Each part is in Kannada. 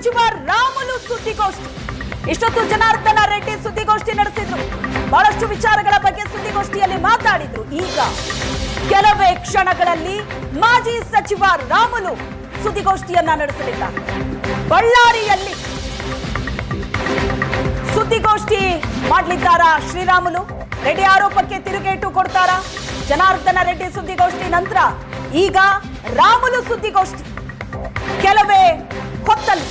ಸಚಿವ ರಾಮುಲು ಸುದ್ದಿಗೋಷ್ಠಿ. ಇಷ್ಟೊತ್ತು ಜನಾರ್ದನ ರೆಡ್ಡಿ ಸುದ್ದಿಗೋಷ್ಠಿ ನಡೆಸಿದ್ರು. ಬಹಳಷ್ಟು ವಿಚಾರಗಳ ಬಗ್ಗೆ ಸುದ್ದಿಗೋಷ್ಠಿಯಲ್ಲಿ ಮಾತಾಡಿದ್ರು. ಈಗ ಕೆಲವೇ ಕ್ಷಣಗಳಲ್ಲಿ ಮಾಜಿ ಸಚಿವ ರಾಮುಲು ಸುದ್ದಿಗೋಷ್ಠಿಯನ್ನ ನಡೆಸಲಿದ್ದಾರೆ. ಬಳ್ಳಾರಿಯಲ್ಲಿ ಸುದ್ದಿಗೋಷ್ಠಿ ಮಾಡಲಿದ್ದಾರಾ ಶ್ರೀರಾಮುಲು? ರೆಡ್ಡಿ ಆರೋಪಕ್ಕೆ ತಿರುಗೇಟು ಕೊಡ್ತಾರಾ? ಜನಾರ್ದನ ರೆಡ್ಡಿ ಸುದ್ದಿಗೋಷ್ಠಿ ನಂತರ ಈಗ ರಾಮುಲು ಸುದ್ದಿಗೋಷ್ಠಿ. ಕೆಲವೇ ಹೊತ್ತಲ್ಲಿ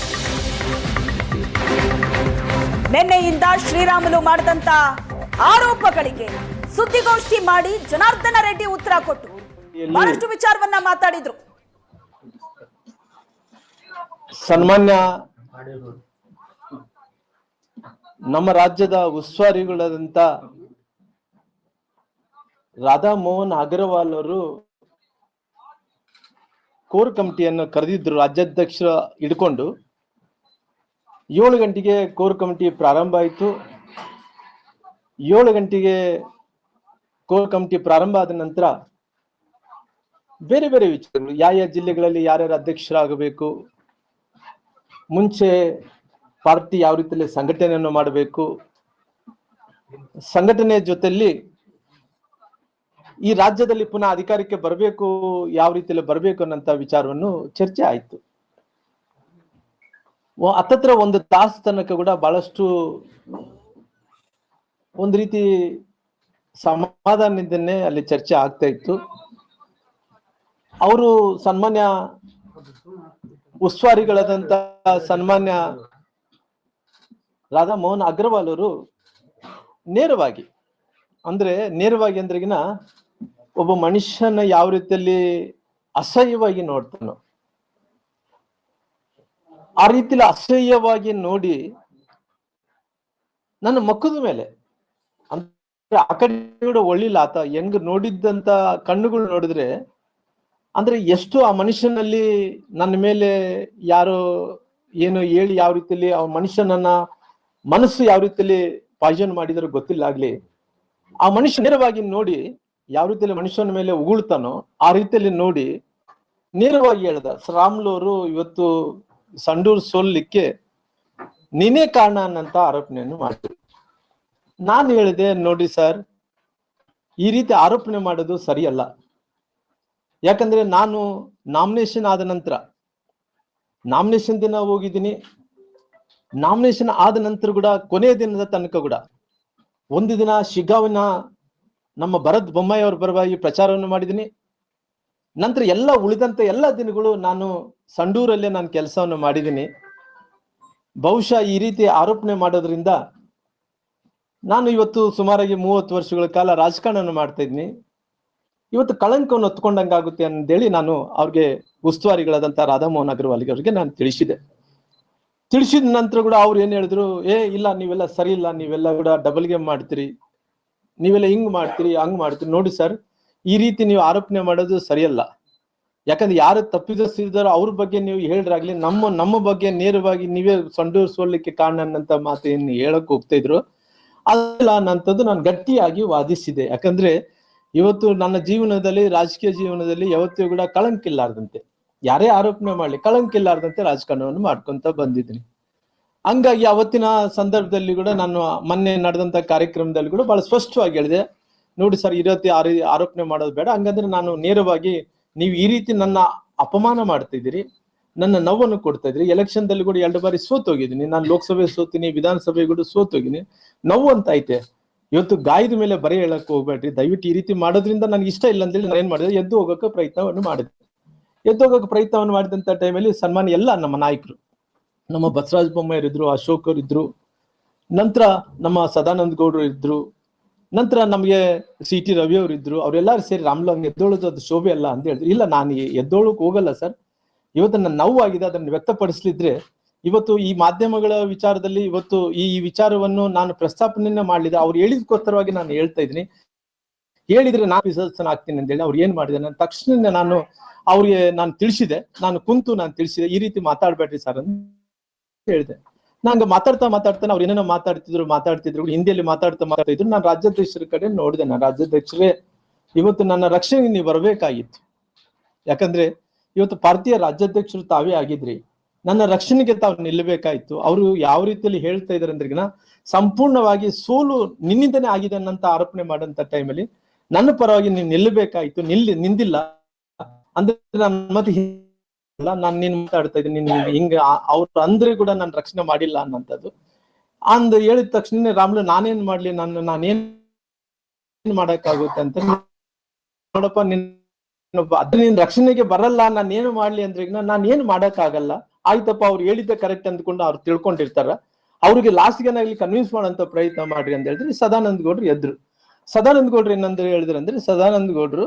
ನಿನ್ನೆಯಿಂದ ಶ್ರೀರಾಮುಲು ಮಾಡಿದಂತ ಆರೋಪಗಳಿಗೆ ಸುದ್ದಿಗೋಷ್ಠಿ ಮಾಡಿ ಜನಾರ್ದನ ರೆಡ್ಡಿ ಉತ್ತರ ಕೊಟ್ಟು ಬಹಳಷ್ಟು ವಿಚಾರವನ್ನ ಮಾತಾಡಿದ್ರು. ಸನ್ಮಾನ್ಯ ನಮ್ಮ ರಾಜ್ಯದ ಉಸ್ತುವಾರಿಗಳಾದಂತ ರಾಧಾ ಮೋಹನ್ ಅಗರ್ವಾಲ್ ಅವರು ಕೋರ್ ಕಮಿಟಿಯನ್ನು ಕರೆದಿದ್ರು ರಾಜ್ಯಾಧ್ಯಕ್ಷ ಹಿಡ್ಕೊಂಡು. ಏಳು ಗಂಟೆಗೆ ಕೋರ್ ಕಮಿಟಿ ಪ್ರಾರಂಭ ಆಯಿತು. ಏಳು ಗಂಟೆಗೆ ಕೋರ್ ಕಮಿಟಿ ಪ್ರಾರಂಭ ಆದ ನಂತರ ಬೇರೆ ಬೇರೆ ವಿಚಾರಗಳು, ಯಾವ ಯಾವ ಜಿಲ್ಲೆಗಳಲ್ಲಿ ಯಾರ್ಯಾರು ಅಧ್ಯಕ್ಷರಾಗಬೇಕು, ಮುಂಚೆ ಪಾರ್ಟಿ ಯಾವ ರೀತಿಯಲ್ಲಿ ಸಂಘಟನೆಯನ್ನು ಮಾಡಬೇಕು, ಸಂಘಟನೆ ಜೊತೆಯಲ್ಲಿ ಈ ರಾಜ್ಯದಲ್ಲಿ ಪುನಃ ಅಧಿಕಾರಕ್ಕೆ ಬರಬೇಕು, ಯಾವ ರೀತಿಯಲ್ಲಿ ಬರಬೇಕು ಅನ್ನೋಂಥ ವಿಚಾರವನ್ನು ಚರ್ಚೆ ಆಯ್ತು. ಹತ್ತತ್ರ ಒಂದು ತಾಸು ತನಕ ಕೂಡ ಬಹಳಷ್ಟು ಒಂದು ರೀತಿ ಸಮಾಧಾನದಿಂದನೇ ಅಲ್ಲಿ ಚರ್ಚೆ ಆಗ್ತಾ ಇತ್ತು. ಅವರು ಸನ್ಮಾನ್ಯ ಉಸ್ತುವಾರಿಗಳಾದಂತ ಸನ್ಮಾನ್ಯ ರಾಧಾ ಮೋಹನ್ ಅಗ್ರವಾಲ್ ಅವರು ನೇರವಾಗಿ, ಅಂದ್ರೆ ನೇರವಾಗಿ ಅಂದ್ರೆಗಿನ ಒಬ್ಬ ಮನುಷ್ಯನ ಯಾವ ರೀತಿಯಲ್ಲಿ ಅಸಹ್ಯವಾಗಿ ನೋಡ್ತಾನೋ ಆ ರೀತಿಲಿ ಅಸಹ್ಯವಾಗಿ ನೋಡಿ ನನ್ನ ಮಕ್ಕದ ಮೇಲೆ. ಅಂದ್ರೆ ಆ ಕಡೆ ಕೂಡ ಒಳ್ಳಿಲ್ಲ ಆತ. ಹೆಂಗ್ ನೋಡಿದ್ದಂತ ಕಣ್ಣುಗಳು ನೋಡಿದ್ರೆ, ಅಂದ್ರೆ ಎಷ್ಟು ಆ ಮನುಷ್ಯನಲ್ಲಿ ನನ್ನ ಮೇಲೆ ಯಾರೋ ಏನು ಹೇಳಿ ಯಾವ ರೀತಿಯಲ್ಲಿ ಆ ಮನುಷ್ಯನನ್ನ ಮನಸ್ಸು ಯಾವ ರೀತಿಯಲ್ಲಿ ಪಾಯ್ಸನ್ ಮಾಡಿದ್ರೆ ಗೊತ್ತಿಲ್ಲ ಆಗ್ಲಿ. ಆ ಮನುಷ್ಯ ನೇರವಾಗಿ ನೋಡಿ ಯಾವ ರೀತಿಯಲ್ಲಿ ಮನುಷ್ಯನ ಮೇಲೆ ಉಗುಳ್ತಾನೋ ಆ ರೀತಿಯಲ್ಲಿ ನೋಡಿ ನೇರವಾಗಿ ಹೇಳ್ದ. ರಾಮ್ಲು ಅವರು ಇವತ್ತು ಸಂಡೂರ್ ಸೋಲ್ಲಿಕ್ಕೆ ನೀನೇ ಕಾರಣ ಅನ್ನಂತ ಆರೋಪಣೆಯನ್ನು ಮಾಡಿದ್ರು. ನಾನು ಹೇಳಿದೆ, ನೋಡಿ ಸರ್, ಈ ರೀತಿ ಆರೋಪಣೆ ಮಾಡೋದು ಸರಿಯಲ್ಲ. ಯಾಕಂದ್ರೆ ನಾನು ನಾಮಿನೇಷನ್ ಆದ ನಂತರ, ನಾಮಿನೇಷನ್ ದಿನ ಹೋಗಿದ್ದೀನಿ. ನಾಮಿನೇಷನ್ ಆದ ನಂತರ ಕೂಡ, ಕೊನೆಯ ದಿನದ ತನಕ ಕೂಡ, ಒಂದು ದಿನ ಶಿಗ್ಗಾವಿನ ನಮ್ಮ ಭರತ್ ಬೊಮ್ಮಾಯಿ ಅವರ ಪರವಾಗಿ ಪ್ರಚಾರವನ್ನು ಮಾಡಿದ್ದೀನಿ. ನಂತರ ಎಲ್ಲ ಉಳಿದಂತ ಎಲ್ಲ ದಿನಗಳು ನಾನು ಸಂಡೂರಲ್ಲೇ ನಾನು ಕೆಲಸವನ್ನು ಮಾಡಿದ್ದೀನಿ. ಬಹುಶಃ ಈ ರೀತಿ ಆರೋಪಣೆ ಮಾಡೋದ್ರಿಂದ ನಾನು ಇವತ್ತು ಸುಮಾರಾಗಿ ಮೂವತ್ತು ವರ್ಷಗಳ ಕಾಲ ರಾಜಕಾರಣವನ್ನು ಮಾಡ್ತಾ ಇದ್ದೀನಿ. ಇವತ್ತು ಕಳಂಕವನ್ನು ಹೊತ್ಕೊಂಡಂಗಾಗುತ್ತೆ ಅಂತೇಳಿ ನಾನು ಅವ್ರಿಗೆ ಉಸ್ತುವಾರಿಗಳಾದಂತ ರಾಧಾಮೋಹನ್ ಅಗರ್ವಾಲ್ಗೆ ಅವ್ರಿಗೆ ನಾನು ತಿಳಿಸಿದೆ. ತಿಳಿಸಿದ ನಂತರ ಕೂಡ ಅವ್ರು ಏನ್ ಹೇಳಿದ್ರು, ಏ, ಇಲ್ಲ, ನೀವೆಲ್ಲ ಸರಿ ಇಲ್ಲ, ನೀವೆಲ್ಲ ಕೂಡ ಡಬಲ್ ಗೇಮ್ ಮಾಡ್ತೀರಿ. ನೀವೆಲ್ಲ ಹಿಂಗ್ ಮಾಡ್ತೀರಿ, ಹಂಗ್ ಮಾಡ್ತೀರಿ. ನೋಡಿ ಸರ್ ಈ ರೀತಿ ನೀವು ಆರೋಪಣೆ ಮಾಡೋದು ಸರಿಯಲ್ಲ. ಯಾಕಂದ್ರೆ ಯಾರು ತಪ್ಪಿದಸ್ತಿದ್ದಾರೋ ಅವ್ರ ಬಗ್ಗೆ ನೀವು ಹೇಳ್ರಾಗ್ಲಿ, ನಮ್ಮ ನಮ್ಮ ಬಗ್ಗೆ ನೇರವಾಗಿ ನೀವೇ ಸಂಡೂರ್ ಸೋಲಿಕ್ಕೆ ಕಾರಣ ಅನ್ನಂತ ಮಾತು ಹೇಳಕ್ ಹೋಗ್ತಾ ಇದ್ರು. ಅಲ್ಲ ಅನ್ನಂಥದ್ದು ನಾನು ಗಟ್ಟಿಯಾಗಿ ವಾದಿಸಿದೆ. ಯಾಕಂದ್ರೆ ಇವತ್ತು ನನ್ನ ಜೀವನದಲ್ಲಿ, ರಾಜಕೀಯ ಜೀವನದಲ್ಲಿ ಯಾವತ್ತೂ ಕೂಡ ಕಳಂಕ ಇಲ್ಲಾರ್ದಂತೆ. ಯಾರೇ ಆರೋಪಣೆ ಮಾಡ್ಲಿ, ಕಳಂಕ ಇಲ್ಲಾರ್ದಂತೆ ರಾಜಕಾರಣವನ್ನು ಮಾಡ್ಕೊಂತ ಬಂದಿದ್ದೀನಿ. ಹಂಗಾಗಿ ಅವತ್ತಿನ ಸಂದರ್ಭದಲ್ಲಿ ಕೂಡ ನಾನು ಮೊನ್ನೆ ನಡೆದಂತ ಕಾರ್ಯಕ್ರಮದಲ್ಲಿ ಕೂಡ ಬಹಳ ಸ್ಪಷ್ಟವಾಗಿ ಹೇಳಿದೆ. ನೋಡಿ ಸರ್ ಈ ರೀತಿ ಆರೋಪಣೆ ಮಾಡೋದು ಬೇಡ. ಹಂಗಂದ್ರೆ ನಾನು ನೇರವಾಗಿ ನೀವು ಈ ರೀತಿ ನನ್ನ ಅಪಮಾನ ಮಾಡ್ತಿದ್ದೀರಿ, ನನ್ನ ನೋವನ್ನು ಕೊಡ್ತಾ ಇದ್ರಿ ಎಲೆಕ್ಷನ್ ದಲ್ಲಿ ಕೂಡ ಎರಡು ಬಾರಿ ಸೋತೋಗಿದ್ದೀನಿ ನಾನು ಲೋಕಸಭೆ ಸೋತೀನಿ, ವಿಧಾನಸಭೆ ಕೂಡ ಸೋತೋಗಿನಿ ನೋವು ಅಂತ ಐತೆ. ಇವತ್ತು ಗಾಯದ ಮೇಲೆ ಬರೆ ಹೇಳಕ್ ಹೋಗ್ಬೇಡ್ರಿ. ದಯವಿಟ್ಟು ಈ ರೀತಿ ಮಾಡೋದ್ರಿಂದ ನನ್ಗೆ ಇಷ್ಟ ಇಲ್ಲ ಅಂತೇಳಿ ನಾನು ಏನ್ ಮಾಡಿದೆ? ಎದ್ದು ಹೋಗೋಕೆ ಪ್ರಯತ್ನವನ್ನು ಮಾಡಿದೆ. ಎದ್ದು ಹೋಗಕ್ಕೆ ಪ್ರಯತ್ನವನ್ನು ಮಾಡಿದಂತ ಟೈಮಲ್ಲಿ ಸನ್ಮಾನ ಎಲ್ಲ ನಮ್ಮ ನಾಯಕರು, ನಮ್ಮ ಬಸವರಾಜ ಬೊಮ್ಮಾಯರಿದ್ರು ಇದ್ರು ಇದ್ರು ನಂತರ ನಮ್ಮ ಸದಾನಂದ ಗೌಡ್ರು ಇದ್ರು ನಂತರ ನಮಗೆ ಸಿ ಟಿ ರವಿ ಅವರು ಇದ್ರು, ಅವರೆಲ್ಲರೂ ಸೇರಿ ರಾಮ್ಲು ಹಂಗೆ ಎದ್ದೋಳೋದು ಅದು ಶೋಭೆ ಅಲ್ಲ ಅಂತ ಹೇಳಿದ್ರು. ಇಲ್ಲ, ನಾನು ಎದ್ದೋಳಕ್ ಹೋಗಲ್ಲ ಸರ್. ಇವತ್ತು ನನ್ನ ನೋವಾಗಿದೆ ಅದನ್ನು ವ್ಯಕ್ತಪಡಿಸ್ಲಿದ್ರೆ ಇವತ್ತು ಈ ಮಾಧ್ಯಮಗಳ ವಿಚಾರದಲ್ಲಿ ಇವತ್ತು ಈ ವಿಚಾರವನ್ನು ನಾನು ಪ್ರಸ್ತಾಪನೆಯನ್ನ ಮಾಡಲಿದೆ. ಅವ್ರು ಹೇಳಿದಕ್ಕೋಸ್ಕರವಾಗಿ ನಾನು ಹೇಳ್ತಾ ಇದ್ದೀನಿ. ಹೇಳಿದ್ರೆ ನಾನು ವಿಸರ್ಜನ ಆಗ್ತೀನಿ ಅಂತ ಹೇಳಿ ಅವ್ರು ಏನ್ ಮಾಡಿದೆ ನಾನು ತಕ್ಷಣ ನಾನು ಅವ್ರಿಗೆ ನಾನು ತಿಳಿಸಿದೆ. ನಾನು ಕುಂತು ನಾನು ತಿಳಿಸಿದೆ. ಈ ರೀತಿ ಮಾತಾಡ್ಬೇಡ್ರಿ ಸರ್ ಅಂತ ಹೇಳಿದೆ. ನಂಗೆ ಮಾತಾಡ್ತಾ ಮಾತಾಡ್ತಾನೆ, ಅವ್ರು ಏನೇನೋ ಮಾತಾಡ್ತಿದ್ರು ಮಾತಾಡ್ತಿದ್ರು, ಹಿಂದಿಯಲ್ಲಿ ಮಾತಾಡ್ತಾ ಮಾತಾಡ್ತಿದ್ರು ನಾನು ರಾಜ್ಯಾಧ್ಯಕ್ಷರ ಕಡೆ ನೋಡಿದೆ, ನಾನು ರಾಜ್ಯಾಧ್ಯಕ್ಷರೇ. ಇವತ್ತು ನನ್ನ ರಕ್ಷಣೆಗೆ ನೀವು ಬರಬೇಕಾಗಿತ್ತು. ಯಾಕಂದ್ರೆ ಇವತ್ತು ಭಾರತೀಯ ರಾಜ್ಯಾಧ್ಯಕ್ಷರು ತಾವೇ ಆಗಿದ್ರಿ. ನನ್ನ ರಕ್ಷಣೆಗೆ ತಾವು ನಿಲ್ಲಬೇಕಾಯ್ತು ಅವರು ಯಾವ ರೀತಿಯಲ್ಲಿ ಹೇಳ್ತಾ ಇದಾರೆ ಅಂದ್ರಿಗಿನ ಸಂಪೂರ್ಣವಾಗಿ ಸೋಲು ನಿನ್ನಿಂದನೇ ಆಗಿದೆ ಅನ್ನಂತ ಆರೋಪಣೆ ಮಾಡಂತ ಟೈಮಲ್ಲಿ ನನ್ನ ಪರವಾಗಿ ನೀವು ನಿಲ್ಲಬೇಕಾಯ್ತು ನಿಲ್ಲಿ, ನಿಂದಿಲ್ಲ. ಅಂದ್ರೆ ನನ್ನ ಮತ್ತೆ ಇಲ್ಲ ನಾನು ನೀನ್ ಮಾತಾಡ್ತಾ ಇದ್ದೀನಿ ಹಿಂಗ ಅವ್ರು ಅಂದ್ರೆ ಕೂಡ ನಾನು ರಕ್ಷಣೆ ಮಾಡಿಲ್ಲ ಅನ್ನಂತದ್ದು ಅಂದ್ ಹೇಳಿದ ತಕ್ಷಣ ರಾಮ್ಲು, ನಾನೇನ್ ಮಾಡ್ಲಿ, ನಾನು, ನಾನೇನ್ ಮಾಡಕ್ಕಾಗುತ್ತೆ ಅಂತ ನೋಡಪ್ಪ, ನಿನ್ ಅದ್ ನೀನ್ ರಕ್ಷಣೆಗೆ ಬರಲ್ಲ, ನಾನು ಏನು ಮಾಡ್ಲಿ ಅಂದ್ರೆ ನಾನು ಏನು ಮಾಡಕ್ಕಾಗಲ್ಲ. ಆಯ್ತಪ್ಪ, ಅವ್ರು ಹೇಳಿದ್ದೆ ಕರೆಕ್ಟ್ ಅಂದ್ಕೊಂಡು ಅವ್ರು ತಿಳ್ಕೊಂಡಿರ್ತಾರ. ಅವ್ರಿಗೆ ಲಾಸ್ಟ್ಗೆ ಇಲ್ಲಿ ಕನ್ವಿನ್ಸ್ ಮಾಡೋಂತ ಪ್ರಯತ್ನ ಮಾಡ್ರಿ ಅಂತ ಹೇಳಿದ್ರೆ, ಸದಾನಂದ ಗೌಡ್ರು ಎದ್ರು. ಸದಾನಂದ ಗೌಡ್ರು ಏನಂದ್ರೆ ಹೇಳಿದ್ರು ಅಂದ್ರೆ, ಸದಾನಂದ ಗೌಡ್ರು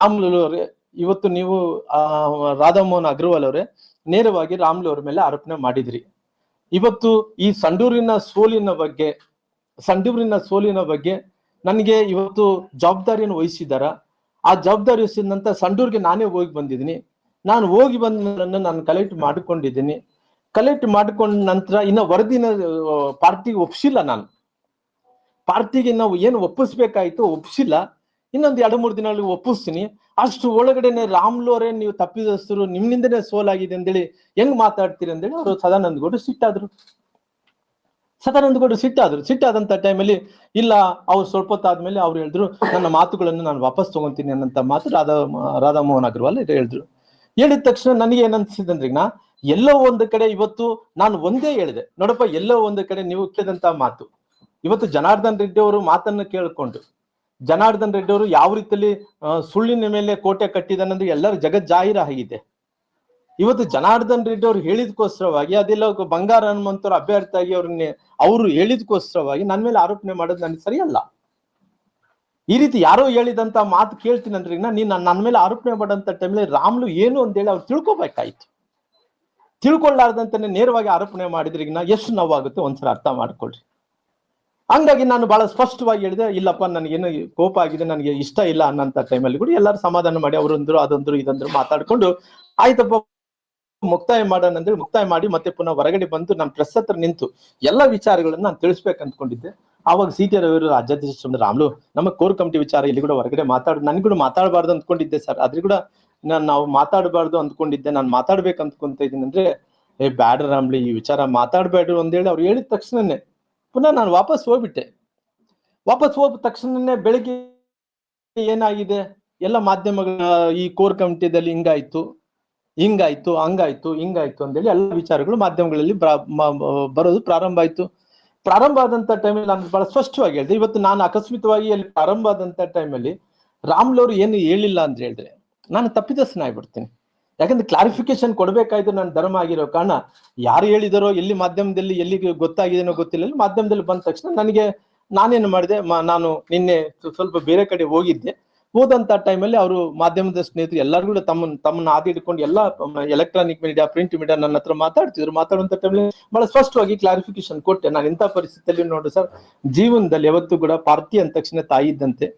ರಾಮ್ಲು ಅವ್ರೆ ಇವತ್ತು ನೀವು, ಆ, ರಾಧಾಮೋಹನ್ ಅಗ್ರವಾಲ್ ಅವರೇ, ನೇರವಾಗಿ ರಾಮ್ಲು ಅವ್ರ ಮೇಲೆ ಆರೋಪಣೆ ಮಾಡಿದ್ರಿ. ಇವತ್ತು ಈ ಸಂಡೂರಿನ ಸೋಲಿನ ಬಗ್ಗೆ, ಸಂಡೂರಿನ ಸೋಲಿನ ಬಗ್ಗೆ ನನಗೆ ಇವತ್ತು ಜವಾಬ್ದಾರಿಯನ್ನು ವಹಿಸಿದಾರ ಆ ಜವಾಬ್ದಾರಿ ವಹಿಸಿದಂತ ಸಂಡೂರ್ಗೆ ನಾನೇ ಹೋಗಿ ಬಂದಿದ್ದೀನಿ. ನಾನು ಹೋಗಿ ಬಂದ ನಾನು ಕಲೆಕ್ಟ್ ಮಾಡ್ಕೊಂಡಿದ್ದೀನಿ. ಕಲೆಕ್ಟ್ ಮಾಡ್ಕೊಂಡ ನಂತರ ಇನ್ನ ವರದಿನ ಪಾರ್ಟಿಗೆ ಒಪ್ಸಿಲ್ಲ ನಾನು. ಪಾರ್ಟಿಗೆ ನಾವು ಏನು ಒಪ್ಪಿಸ್ಬೇಕಾಯ್ತು ಒಪ್ಸಿಲ್ಲ. ಇನ್ನೊಂದು ಎರಡು ಮೂರು ದಿನಗಳಿಗೆ ಒಪ್ಪಿಸ್ತೀನಿ. ಅಷ್ಟು ಒಳಗಡೆನೆ ಅವರೇ ನೀವು ತಪ್ಪಿದಸ್ತರು ನಿಮ್ಮಿಂದನೇ ಸೋಲಾಗಿದೆ ಅಂತೇಳಿ ಹೆಂಗ್ ಮಾತಾಡ್ತೀರಿ ಅಂತೇಳಿ ಅವರು ಸದಾನಂದ ಗೌಡ್ರು ಸಿಟ್ಟಾದ್ರು. ಸದಾನಂದ ಗೌಡ್ರು ಸಿಟ್ಟಾದ್ರು. ಸಿಟ್ಟಾದಂತ ಟೈಮಲ್ಲಿ ಇಲ್ಲ, ಅವ್ರು ಸ್ವಲ್ಪ ಹೊತ್ತಾದ್ಮೇಲೆ ಅವ್ರು ಹೇಳಿದ್ರು, ನನ್ನ ಮಾತುಗಳನ್ನು ನಾನು ವಾಪಸ್ ತಗೊಂತೀನಿ ಅನ್ನಂತ ಮಾತು ರಾಧಾ, ರಾಧಾಮೋಹನ್ ಅಗ್ರವಾಲ್ ಹೇಳಿದ್ರು. ಹೇಳಿದ ತಕ್ಷಣ ನನಗೆ ಏನನ್ಸಿದಂದ್ರಿಗ ಎಲ್ಲೋ ಒಂದು ಕಡೆ ಇವತ್ತು ನಾನು ಒಂದೇ ಹೇಳಿದೆ. ನೋಡಪ್ಪ, ಎಲ್ಲೋ ಒಂದು ಕಡೆ ನೀವು ಕೇಳಿದಂತ ಮಾತು. ಇವತ್ತು ಜನಾರ್ದನ್ ರೆಡ್ಡಿ ಅವರು ಮಾತನ್ನ ಕೇಳಿಕೊಂಡು ಜನಾರ್ದನ್ ರೆಡ್ಡಿ ಅವರು ಯಾವ ರೀತಿಯಲ್ಲಿ ಸುಳ್ಳಿನ ಮೇಲೆ ಕೋಟೆ ಕಟ್ಟಿದಾನಂದ್ರೆ ಎಲ್ಲರ ಜಗತ್ ಜಾಹೀರ ಆಗಿದೆ. ಇವತ್ತು ಜನಾರ್ದನ್ ರೆಡ್ಡಿ ಅವ್ರು ಹೇಳಿದ್ಕೋಸ್ಕರವಾಗಿ, ಅದೆಲ್ಲ ಬಂಗಾರ ಹನುಮಂತವ್ರ ಅಭ್ಯರ್ಥಿಯಾಗಿ ಅವ್ರನ್ನ, ಅವರು ಹೇಳಿದ್ಕೋಸ್ಕರವಾಗಿ ನನ್ನ ಮೇಲೆ ಆರೋಪಣೆ ಮಾಡೋದು ನನಗೆ ಸರಿಯಲ್ಲ. ಈ ರೀತಿ ಯಾರೋ ಹೇಳಿದಂತ ಮಾತು ಕೇಳ್ತೀನಿ ಅಂದ್ರೆ ನೀನ್ ನನ್ನ ಮೇಲೆ ಆರೋಪಣೆ ಮಾಡಂತ ಟೈಮ್ಲಿ ರಾಮ್ಲು ಏನು ಅಂತೇಳಿ ಅವ್ರು ತಿಳ್ಕೊಬೇಕಾಯ್ತು. ತಿಳ್ಕೊಳ್ಳಾರ್ದಂತಾನೆ ನೇರವಾಗಿ ಆರೋಪಣೆ ಮಾಡಿದ್ರೆ ಈಗ ನಾ ಎಷ್ಟು ನೋವಾಗುತ್ತೆ ಒಂದ್ಸಲ ಅರ್ಥ ಮಾಡ್ಕೊಳ್ರಿ. ಹಂಗಾಗಿ ನಾನು ಬಹಳ ಸ್ಪಷ್ಟವಾಗಿ ಹೇಳಿದೆ, ಇಲ್ಲಪ್ಪ ನನಗೇನು ಕೋಪ ಆಗಿದೆ, ನನಗೆ ಇಷ್ಟ ಇಲ್ಲ ಅನ್ನಂತ ಟೈಮಲ್ಲಿ ಕೂಡ ಎಲ್ಲರೂ ಸಮಾಧಾನ ಮಾಡಿ, ಅವರೊಂದ್ರು, ಅದಂದ್ರು, ಇದಂದ್ರು ಮಾತಾಡ್ಕೊಂಡು, ಆಯ್ತಪ್ಪ, ಮುಕ್ತಾಯ ಮಾಡೋಣ ಅಂದ್ರೆ ಮುಕ್ತಾಯ ಮಾಡಿ ಮತ್ತೆ ಪುನಃ ಹೊರಗಡೆ ಬಂದು ನಾನು ಪ್ರೆಸ್ ಹತ್ರ ನಿಂತು ಎಲ್ಲ ವಿಚಾರಗಳನ್ನ ನಾನು ತಿಳಿಸ್ಬೇಕು ಅಂದ್ಕೊಂಡಿದ್ದೆ ಆವಾಗ ಸಿ ಟಿ ರವಿ ರಾಜ್ಯಾಧ್ಯಕ್ಷ ರಾಮ್ಲು, ನಮ್ಮ ಕೋರ್ ಕಮಿಟಿ ವಿಚಾರ ಇಲ್ಲಿ ಕೂಡ ಹೊರಗಡೆ ಮಾತಾಡ್, ನನ್ಗೆ ಕೂಡ ಮಾತಾಡಬಾರ್ದು ಅಂದ್ಕೊಂಡಿದ್ದೆ ಸರ್. ಆದ್ರೆ ಕೂಡ ನಾನು, ನಾವು ಮಾತಾಡಬಾರ್ದು ಅಂದ್ಕೊಂಡಿದ್ದೆ ನಾನು ಮಾತಾಡ್ಬೇಕು ಅಂದ್ಕೊಂತ ಇದ್ದೀನಿ ಅಂದ್ರೆ, ಏ ಬ್ಯಾಡ ರಾಮ್ಲಿ, ಈ ವಿಚಾರ ಮಾತಾಡ್ಬೇಡ್ರು ಅಂದೇಳಿ ಅವ್ರು ಹೇಳಿದ ತಕ್ಷಣನೇ ಪುನಃ ನಾನು ವಾಪಸ್ ಹೋಗ್ಬಿಟ್ಟೆ. ವಾಪಸ್ ಹೋದ ತಕ್ಷಣನೇ ಬೆಳಿಗ್ಗೆ ಏನಾಗಿದೆ? ಎಲ್ಲ ಮಾಧ್ಯಮಗಳ, ಈ ಕೋರ್ ಕಮಿಟಿದಲ್ಲಿ ಹಿಂಗಾಯ್ತು ಹಿಂಗಾಯ್ತು, ಹಂಗಾಯ್ತು, ಹಿಂಗಾಯ್ತು ಅಂತೇಳಿ ಎಲ್ಲ ವಿಚಾರಗಳು ಮಾಧ್ಯಮಗಳಲ್ಲಿ ಬರೋದು ಪ್ರಾರಂಭ ಆಯ್ತು. ಪ್ರಾರಂಭ ಆದಂತ ಟೈಮಲ್ಲಿ ನಾನು ಬಹಳ ಸ್ಪಷ್ಟವಾಗಿ ಹೇಳಿದೆ. ಇವತ್ತು ನಾನು ಅಕಸ್ಮಿತವಾಗಿ ಅಲ್ಲಿ ಪ್ರಾರಂಭ ಆದಂತ ಟೈಮಲ್ಲಿ ರಾಮ್ಲವ್ರು ಏನು ಹೇಳಿಲ್ಲ ಅಂತ ಹೇಳಿದ್ರೆ ನಾನು ತಪ್ಪಿದಸ್ನ ಆಗ್ಬಿಡ್ತೀನಿ ಯಾಕಂದ್ರೆ ಕ್ಲಾರಿಫಿಕೇಶನ್ ಕೊಡ್ಬೇಕಾಯ್ತು ನನ್ನ ಧರ್ಮ ಆಗಿರೋ ಕಾರಣ. ಯಾರು ಹೇಳಿದಾರೋ, ಎಲ್ಲಿ ಮಾಧ್ಯಮದಲ್ಲಿ ಎಲ್ಲಿ ಗೊತ್ತಾಗಿದೆನೋ ಗೊತ್ತಿಲ್ಲ. ಮಾಧ್ಯಮದಲ್ಲಿ ಬಂದ ತಕ್ಷಣ ನನಗೆ ನಾನೇನು ಮಾಡಿದೆ ನಾನು ನಿನ್ನೆ ಸ್ವಲ್ಪ ಬೇರೆ ಕಡೆ ಹೋಗಿದ್ದೆ. ಹೋದಂತ ಟೈಮಲ್ಲಿ ಅವರು ಮಾಧ್ಯಮದ ಸ್ನೇಹಿತರು ಎಲ್ಲರೂ ತಮ್ಮ ತಮ್ಮನ್ನ ಆದಿ ಹಿಡ್ಕೊಂಡು ಎಲ್ಲ ಎಲೆಕ್ಟ್ರಾನಿಕ್ ಮೀಡಿಯಾ ಪ್ರಿಂಟ್ ಮೀಡಿಯಾ ನನ್ನ ಹತ್ರ ಮಾತಾಡ್ತಿದ್ರು. ಮಾತಾಡುವಂತ ಟೈಮಲ್ಲಿ ಬಹಳ ಸ್ಪಷ್ಟವಾಗಿ ಕ್ಲಾರಿಫಿಕೇಶನ್ ಕೊಟ್ಟೆ. ನಾನು ಇಂಥ ಪರಿಸ್ಥಿತಿಯಲ್ಲಿ ನೋಡ್ರಿ ಸರ್, ಜೀವನದಲ್ಲಿ ಯಾವತ್ತೂ ಕೂಡ ಪಾರ್ಥಿ ಅಂದ ತಕ್ಷಣ ತಾಯಿ ಇದ್ದಂತೆ